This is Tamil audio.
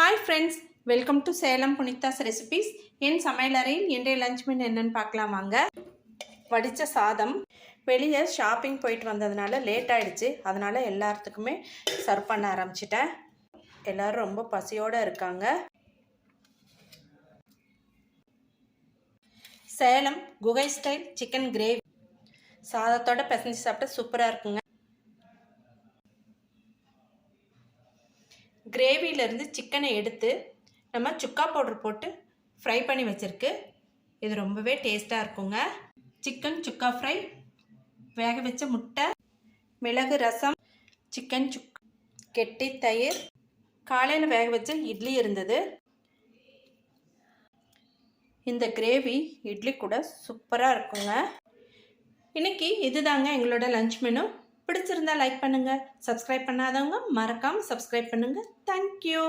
Hi friends welcome to Salem Punitha's recipes என் சமையலறையில் இன்றைய லஞ்ச் மீன் என்னென்னு பார்க்கலாம் வாங்க. வடித்த சாதம். வெளியே ஷாப்பிங் போயிட்டு வந்ததுனால லேட் ஆகிடுச்சு அதனால் எல்லாத்துக்குமே சர்வ் பண்ண ஆரம்பிச்சிட்டேன். எல்லோரும் ரொம்ப பசியோடு இருக்காங்க. சேலம் குகை ஸ்டைல் சிக்கன் கிரேவி சாதத்தோட பிசைஞ்சு சாப்பிட்டா சூப்பராக இருக்குங்க. கிரேவியிலேருந்து சிக்கனை எடுத்து நம்ம சுக்கா பவுடர் போட்டு ஃப்ரை பண்ணி வச்சுருக்கு. இது ரொம்பவே டேஸ்ட்டாக இருக்குங்க. சிக்கன் சுக்கா ஃப்ரை வேக வச்ச முட்டை மிளகு ரசம் சிக்கன் சுக் கெட்டி தயிர் காலையில் வேக வச்ச இட்லி இருந்தது. இந்த கிரேவி இட்லி கூட சூப்பராக இருக்குங்க. இன்னைக்கு இதுதாங்க எங்களோட லஞ்ச் மெனு பிடிச்சிருந்தா லைக் பண்ணுங்கள் சப்ஸ்கிரைப் பண்ணாதவங்க மறக்காமல் சப்ஸ்கிரைப் பண்ணுங்கள் தேங்க்யூ